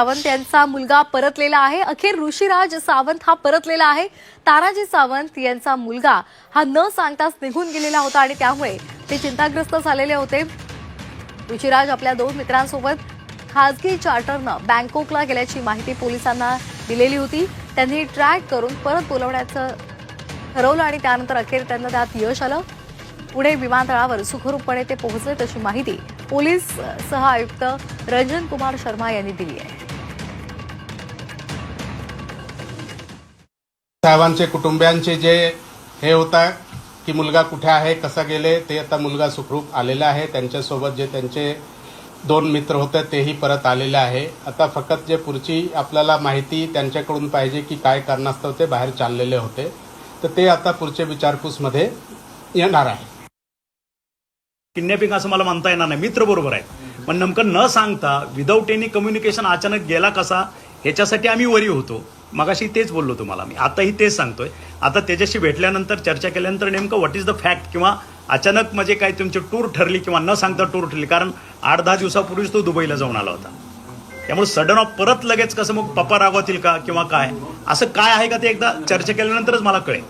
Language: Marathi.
सावंत यांचा मुलगा परतलेला आहे. अखेर ऋषीराज सावंत हा परतलेला आहे. तानाजी सावंत यांचा मुलगा हा न सांगताच निघून गेलेला होता आणि त्यामुळे ते चिंताग्रस्त झालेले होते. ऋषीराज आपल्या दोन मित्रांसोबत खासगी चार्टरनं बँकॉकला गेल्याची माहिती पोलिसांना दिलेली होती. त्यांनी ट्रॅक करून परत बोलवण्याचं ठरवलं आणि त्यानंतर अखेर त्यांना त्यात यश आलं. पुणे विमानतळावर सुखरूपपणे ते पोहोचले तशी माहिती पोलीस सह आयुक्त रंजन कुमार शर्मा यांनी दिली आहे. साहेबांचे कुटुंबियांचे जे हे होता की मुलगा कुठे आहे कसा गेले ते आता मुलगा सुखरूप आलेला आहे. त्यांच्यासोबत जे त्यांचे दोन मित्र होते तेही परत आलेले आहे. आता फक्त जे पुढची आपल्याला माहिती त्यांच्याकडून पाहिजे की काय कारणास्तव ते बाहेर चाललेले होते. तर ते आता पुढच्या विचारपूसमध्ये येणार आहे. किडनॅपिंग असं मला म्हणता येणार नाही. मित्र बरोबर आहे पण नेमकं न सांगता विदाऊट एनी कम्युनिकेशन अचानक गेला कसा ह्याच्यासाठी आम्ही वरी होतो. मगाशी तेच बोललो तुम्हाला मी. आताही तेच सांगतोय. आता त्याच्याशी भेटल्यानंतर चर्चा केल्यानंतर नेमकं व्हॉट इज द फॅक्ट किंवा अचानक म्हणजे काय तुमची टूर ठरली किंवा न सांगता टूर ठरली? कारण आठ दहा दिवसापूर्वीच तो दुबईला जाऊन आला होता. त्यामुळे सडन ऑफ परत लगेच कसं मग पप्पा रागवतील का किंवा काय? असं काय आहे का ते एकदा चर्चा केल्यानंतरच मला कळेल.